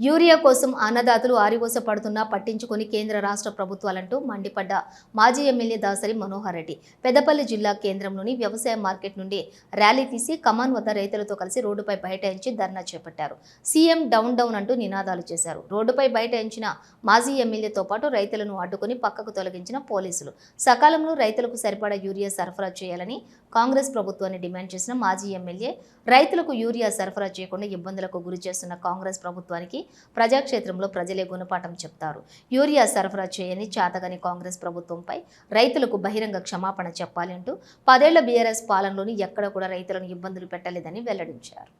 Urea కోసం అన్నదాతలు ఆరివోస పడుతున్నా పట్టించుకొని కేంద్ర రాష్ట్ర ప్రభుత్వాలంటూ మండిపడ్డ మాజీ ఎమ్మెల్యే దాసరి మనోహర్ రెడ్డి. పెద్దపల్లి జిల్లా కేంద్రంలోని వ్యవసాయ మార్కెట్ నుండి ర్యాలీ తీసి కమాన్ వద్ద రైతులతో కలిసి రోడ్డుపై బైఠాయించి ధర్నా చేపట్టారు. సీఎం డౌన్ డౌన్ అంటూ నినాదాలు చేశారు. రోడ్డుపై బైఠాయించిన మాజీ ఎమ్మెల్యేతో పాటు రైతులను అడ్డుకుని పక్కకు తొలగించిన పోలీసులు. సకాలంలో రైతులకు సరిపడా యూరియా సరఫరా చేయాలని కాంగ్రెస్ ప్రభుత్వాన్ని డిమాండ్ చేసిన మాజీ ఎమ్మెల్యే రైతులకు యూరియా సరఫరా చేయకుండా ఇబ్బందులకు గురి చేస్తున్న కాంగ్రెస్ ప్రభుత్వానికి ప్రజాక్షేత్రంలో ప్రజలే గుణపాఠం చెప్తారు. యూరియా సరఫరా చేయని చాతగని కాంగ్రెస్ ప్రభుత్వంపై రైతులకు బహిరంగ క్షమాపణ చెప్పాలి అంటూ పదేళ్ళ బీఆర్ఎస్ పాలనలోని ఎక్కడ కూడా రైతులను ఇబ్బందులు పెట్టలేదని వెల్లడించారు.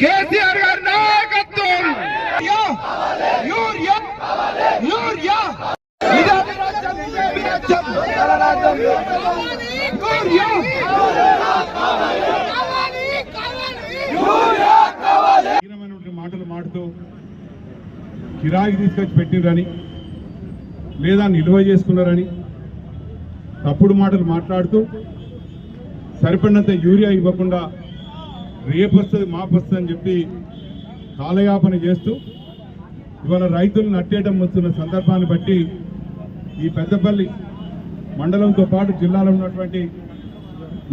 కేసీఆర్ గారి నాయకత్వం యూరియా యూరియా ఇదే రాజ్యం, ఇదే రాజ్యం. యూరియా హీనమైనటువంటి మాటలు మాడుతూ కిరాయికి తీసుకొచ్చి పెట్టిరని లేదా నిల్వ చేసుకున్నారని తప్పుడు మాటలు మాట్లాడుతూ సరిపడినంత యూరియా ఇవ్వకుండా రేపొస్తుంది మాపొస్తుంది అని చెప్పి కాలయాపన చేస్తూ ఇవాళ రైతులు నట్టేయటం వస్తున్న సందర్భాన్ని బట్టి ఈ పెద్దపల్లి మండలంతో పాటు జిల్లాలో ఉన్నటువంటి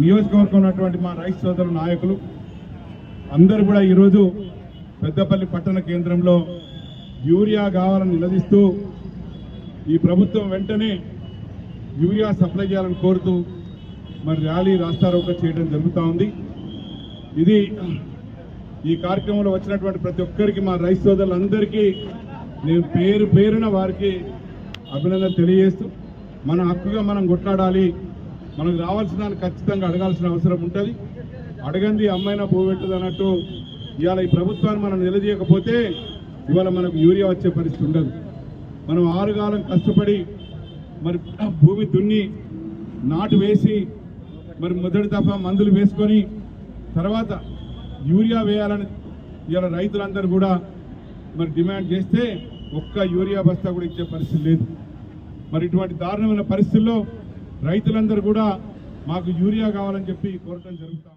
నియోజకవర్గం ఉన్నటువంటి మా రైతు సోదరు నాయకులు అందరూ కూడా ఈరోజు పెద్దపల్లి పట్టణ కేంద్రంలో యూరియా కావాలని నిలదీస్తూ ఈ ప్రభుత్వం వెంటనే యూరియా సప్లై చేయాలని కోరుతూ మరి ర్యాలీ రాస్తారోక చేయడం జరుగుతూ ఉంది. ఇది ఈ కార్యక్రమంలో వచ్చినటువంటి ప్రతి ఒక్కరికి మా రైతు సోదరులందరికీ నేను పేరు పేరున వారికి అభినందన తెలియజేస్తూ మన హక్కుగా మనం కొట్లాడాలి. మనకు రావాల్సిన దాన్ని ఖచ్చితంగా అడగాల్సిన అవసరం ఉంటుంది. అడగంది అమ్మాయినా పోగొట్టదు అన్నట్టు ఇవాళ ఈ ప్రభుత్వాన్ని మనం నిలదీయకపోతే ఇవాళ మనకు యూరియా వచ్చే పరిస్థితి ఉండదు. మనం ఆరుగాలం కష్టపడి మరి భూమి దున్ని నాటు వేసి మరి మొదటి దఫా మందులు వేసుకొని తర్వాత యూరియా వేయాలని ఇవాళ రైతులందరూ కూడా మరి డిమాండ్ చేస్తే ఒక్క యూరియా బస్తా కూడా ఇచ్చే పరిస్థితి లేదు. మరి ఇటువంటి దారుణమైన పరిస్థితుల్లో రైతులందరూ కూడా మాకు యూరియా కావాలని చెప్పి కోరటం జరుగుతాం